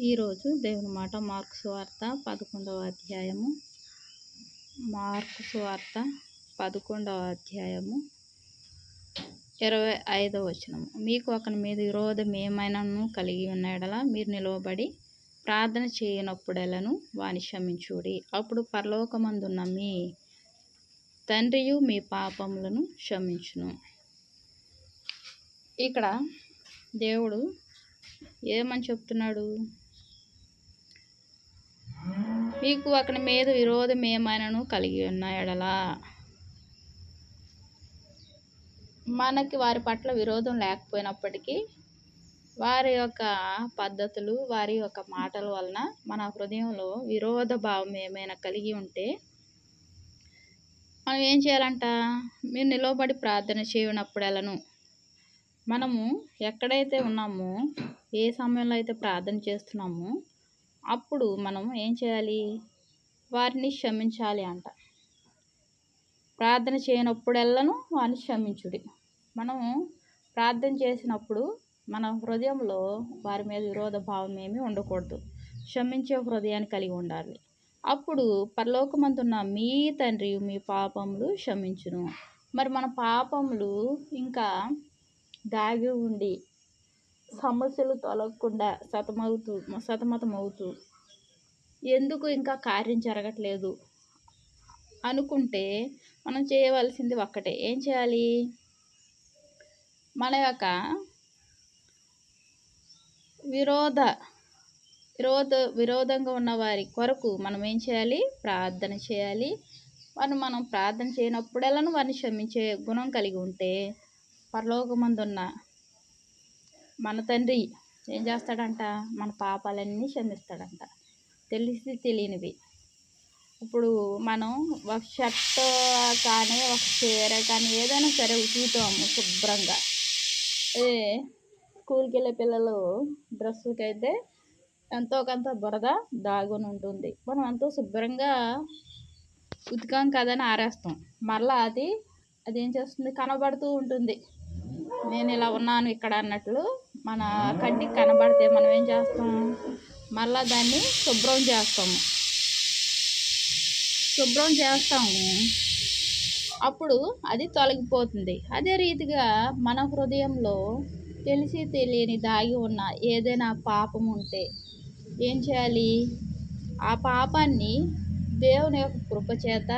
ఈరోజు దేవుని మాట మార్క్స్ వార్త పదకొండవ అధ్యాయము. మార్క్స్ వార్త పదకొండవ అధ్యాయము ఇరవై ఐదవ వచనము. మీకు ఒకరి మీద విరోధం ఏమైనాను కలిగి ఉన్నాడలా మీరు నిలవబడి ప్రార్థన చేయనప్పుడెలను వాని క్షమించుడి. అప్పుడు పరలోకమందున్న మీ తండ్రియు మీ పాపములను క్షమించును. ఇక్కడ దేవుడు ఏమని చెప్తున్నాడు? మీకు అక్కడి మీద విరోధం ఏమైనాను కలిగి ఉన్నాయడలా మనకి వారి పట్ల విరోధం లేకపోయినప్పటికీ వారి యొక్క పద్ధతులు వారి యొక్క మాటల వలన మన హృదయంలో విరోధ భావం ఏమైనా కలిగి ఉంటే మనం ఏం చేయాలంట? మీరు నిలవబడి ప్రార్థన చేయనప్పుడెలను. మనము ఎక్కడైతే ఉన్నామో ఏ సమయంలో అయితే ప్రార్థన చేస్తున్నామో అప్పుడు మనం ఏం చేయాలి? వారిని క్షమించాలి అంట. ప్రార్థన చేయనప్పుడెల్లను వారిని క్షమించుడి. మనం ప్రార్థన చేసినప్పుడు మన హృదయంలో వారి మీద విరోధ భావం ఏమీ ఉండకూడదు. క్షమించే హృదయాన్ని కలిగి ఉండాలి. అప్పుడు పరలోకమంతున్న మీ తండ్రి మీ పాపములు క్షమించును. మరి మన పాపములు ఇంకా దాగి ఉండి సమస్యలు తొలగకుండా సతమవుతూ సతమతమవుతూ ఎందుకు ఇంకా కార్యం జరగట్లేదు? అనుకుంటే మనం చేయవలసింది ఒక్కటే. ఏం చేయాలి? మన యొక్క విరోధ విరోధ విరోధంగా ఉన్న వారి కొరకు మనం ఏం చేయాలి? ప్రార్థన చేయాలి. వారిని మనం ప్రార్థన చేయనప్పుడెల్లను వారిని క్షమించే గుణం కలిగి ఉంటే పరలోకమందున్న మన తండ్రి ఏం చేస్తాడంట? మన పాపాలన్నీ క్షమిస్తాడంట. తెలిసి తెలియనివి. ఇప్పుడు మనం ఒక షర్ట్ కానీ ఒక చీర కానీ ఏదైనా సరే ఉతుకుతాము శుభ్రంగా. ఏ స్కూల్కి వెళ్ళే పిల్లలు డ్రెస్సులకి అయితే ఎంతో కొంత బురద దాగుని ఉంటుంది. మనం ఎంతో శుభ్రంగా ఉతికాం కదని ఆరేస్తాం. మరలా అది అది ఏం చేస్తుంది? కనబడుతూ ఉంటుంది. నేను ఇలా ఉన్నాను ఇక్కడ అన్నట్లు మన కంటికి కనబడితే మనం ఏం చేస్తాం? మళ్ళా దాన్ని శుభ్రం చేస్తాము. శుభ్రం చేస్తాము. అప్పుడు అది తొలగిపోతుంది. అదే రీతిగా మన హృదయంలో తెలిసి తెలియని దాగి ఉన్న ఏదైనా పాపం ఉంటే ఏం చేయాలి? ఆ పాపాన్ని దేవుని యొక్క కృపచేత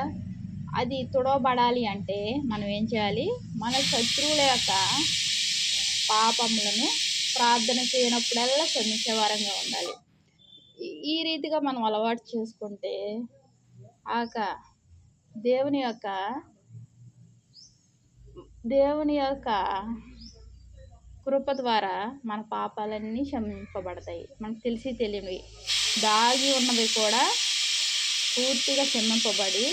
అది తుడవబడాలి అంటే మనం ఏం చేయాలి? మన శత్రువుల యొక్క పాపములను ప్రార్థన చేయనప్పుడల్లా క్షమించేవారంగా ఉండాలి. ఈ రీతిగా మనం అలవాటు చేసుకుంటే ఆక దేవుని యొక్క దేవుని యొక్క కృప ద్వారా మన పాపాలన్నీ క్షమింపబడతాయి. మనకు తెలిసి తెలియనివి. దాగి ఉన్నవి కూడా పూర్తిగా క్షమింపబడి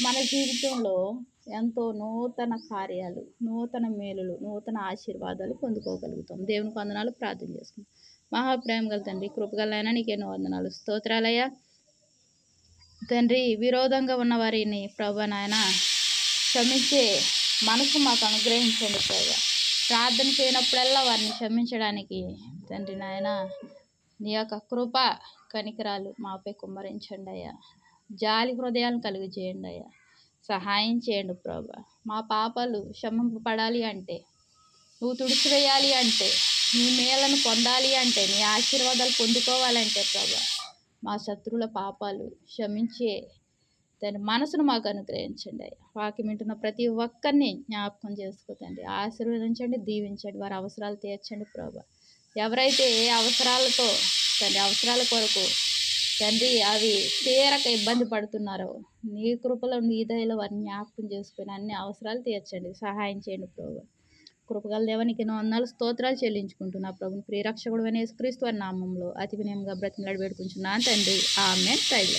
మన జీవితంలో ఎంతో నూతన కార్యాలు నూతన మేలులు నూతన ఆశీర్వాదాలు పొందుకోగలుగుతాం. దేవునికి వందనాలు ప్రార్థన చేసుకుంటాం మహాప్రేమ గల తండ్రి కృపగలైనా నీకెన్నో వందనాలు. స్తోత్రాలయ్యా. తండ్రి విరోధంగా ఉన్న వారిని ప్రభు నాయన క్షమించే మనసు మాకు అనుగ్రహించండి ప్రభు. ప్రార్థన చేయనప్పుడల్లా వారిని క్షమించడానికి తండ్రి నాయన నీ యొక్క కృప కనికరాలు మాపై కుమ్మరించండి అయ్యా. జాలి హృదయాలను కలుగు చేయండి అయ్యా. సహాయం చేయండి ప్రభా. మా పాపాలు క్షమింపబడాలి అంటే నువ్వు తుడిచివేయాలి అంటే నీ మేలను పొందాలి అంటే నీ ఆశీర్వాదాలు పొందుకోవాలంటే ప్రభా మా శత్రువుల పాపాలు క్షమించే దాని మనసును మాకు అనుగ్రహించండి అయ్యా. వాక్యం వింటున్న ప్రతి ఒక్కరిని జ్ఞాపకం చేసుకోతండి ఆశీర్వదించండి దీవించండి వారి అవసరాలు తీర్చండి ప్రభా. ఎవరైతే ఏ అవసరాలతో తండ్రి అవసరాల కొరకు తండ్రి అవి తీరక ఇబ్బంది పడుతున్నారు. నీ కృపలో నీ దయలో వారిని జ్ఞాపకం చేసుకుని అన్ని అవసరాలు తీర్చండి. సహాయం చేయండి ప్రభు. కృపగల దేవానికి వందలు స్తోత్రాలు చెల్లించుకుంటున్నా ప్రభుని. ప్రియరక్షకుడు అనేసి క్రీస్తు నామంలో అతి వినయంగా బ్రతిమలాడి వేడుకుంటున్నాను తండ్రి. ఆమె తల్లి